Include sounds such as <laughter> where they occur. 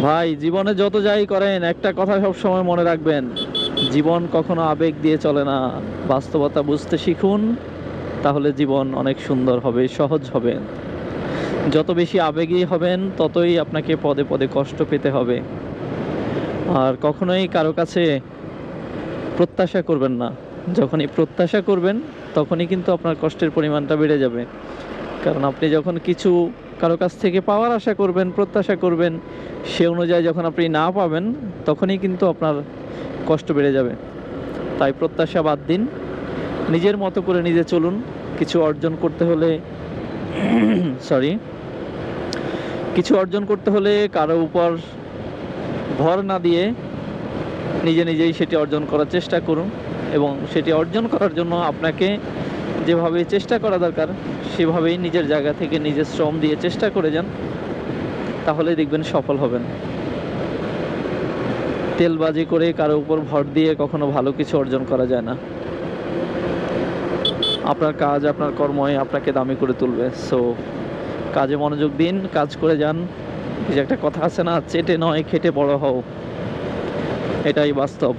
ভাই, জীবনে যত যাই করেন, একটা কথা সব সময় মনে রাখবেন, জীবন কখনো আবেগ দিয়ে চলে না। বাস্তবতা বুঝতে শিখুন, তাহলে জীবন অনেক সুন্দর হবে, সহজ হবে। যত বেশি আবেগী হবেন, ততই আপনাকে পদে পদে কষ্ট পেতে হবে। আর কখনোই কারও কাছে প্রত্যাশা করবেন না। যখনই প্রত্যাশা করবেন, তখনই কিন্তু আপনার কষ্টের পরিমাণটা বেড়ে যাবে। কারণ আপনি যখন কিছু কারও কাছ থেকে পাওয়ার আশা করবেন, প্রত্যাশা করবেন সে অনুযায়ী যখন আপনি না পাবেন, তখনই কিন্তু আপনার কষ্ট বেড়ে যাবে। তাই প্রত্যাশা বাদ দিন। নিজের মতো করে নিজে চলুন। কিছু অর্জন করতে হলে <clears throat> সরি কিছু অর্জন করতে হলে কারও উপর ভর না দিয়ে নিজে নিজেই সেটি অর্জন করার চেষ্টা করুন এবং সেটি অর্জন করার জন্য আপনাকে যেভাবে চেষ্টা করা দরকার, সেভাবেই নিজের জায়গা থেকে নিজের শ্রম দিয়ে চেষ্টা করে যান। তাহলে দেখবেন সফল হবেন। তেলবাজি করে কারও উপর ভর দিয়ে কখনো ভালো কিছু অর্জন করা যায় না। আপনার কাজ, আপনার কর্মই আপনাকে দামি করে তুলবে। সো কাজে মনোযোগ দিন, কাজ করে যান। যে একটা কথা আছে না, চেটে নয়, খেটে বড় হও। এটাই বাস্তব।